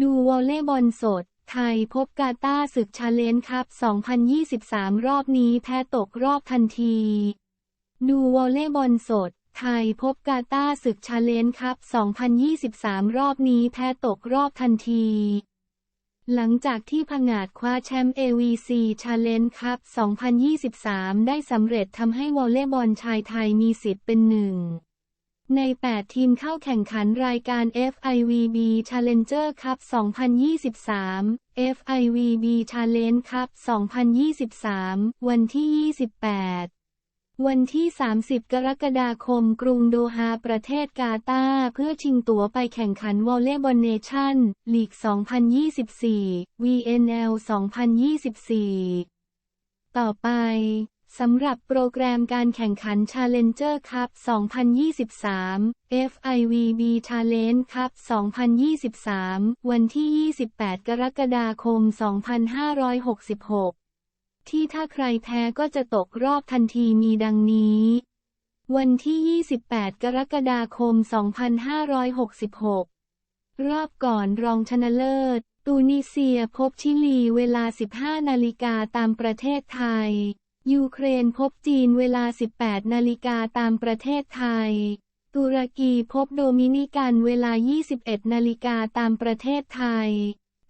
ดูวอลเลย์บอลสด ไทยพบกาตาร์ศึกชาเลนจ์คัพ 2023 รอบนี้แพ้ตกรอบทันที ดูวอลเลย์บอลสด ไทยพบกาตาร์ศึกชาเลนจ์คัพ 2023 รอบนี้แพ้ตกรอบทันทีหลังจากที่ผงาดคว้าแชมป์ AVC Challenge Cup 2023 ได้สำเร็จทำให้วอลเลย์บอลชายไทยมีสิทธิ์เป็นหนึ่ง ใน 8 ทีมเข้าแข่งขันรายการ FIVB Challenger Cup 2023 FIVB Challenge Cup 2023 วันที่ 28 วันที่ 30 กรกฎาคม กรุงโดฮา ประเทศกาตาร์เพื่อชิงตั๋วไปแข่งขันวอลเลย์บอลเนชั่น ลีก 2024 VNL 2024 ต่อไป สำหรับโปรแกรมการแข่งขัน Challenger Cup 2023 FIVB Challenge Cup 2023 วันที่ 28 กรกฎาคม 2566 ที่ถ้าใครแพ้ก็จะตกรอบทันทีมีดังนี้ วันที่ 28 กรกฎาคม 2566 รอบก่อนรองชนะเลิศ ตูนิเซียพบชิลีเวลา 15 นาฬิกาตามประเทศไทย ยูเครนพบจีนเวลา 18 นาฬิกาตามประเทศไทย ตุรกีพบโดมินิกันเวลา 21 นาฬิกาตามประเทศไทย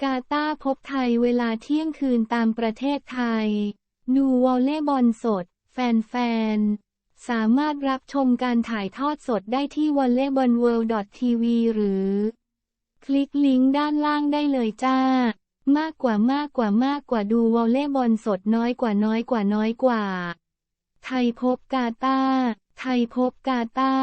กาตาพบไทยเวลาเที่ยงคืนตามประเทศไทยดูวอลเลย์บอลสด แฟนๆ สามารถรับชมการถ่ายทอดสดได้ที่ volleyballworld.tv หรือ คลิกลิงก์ด้านล่างได้เลยจ้า มากกว่ามากกว่ามากกว่าดูวอลเล่บอลสดน้อยกว่าน้อยกว่าน้อยกว่า ไทยพบกาตาไทยพบกาตา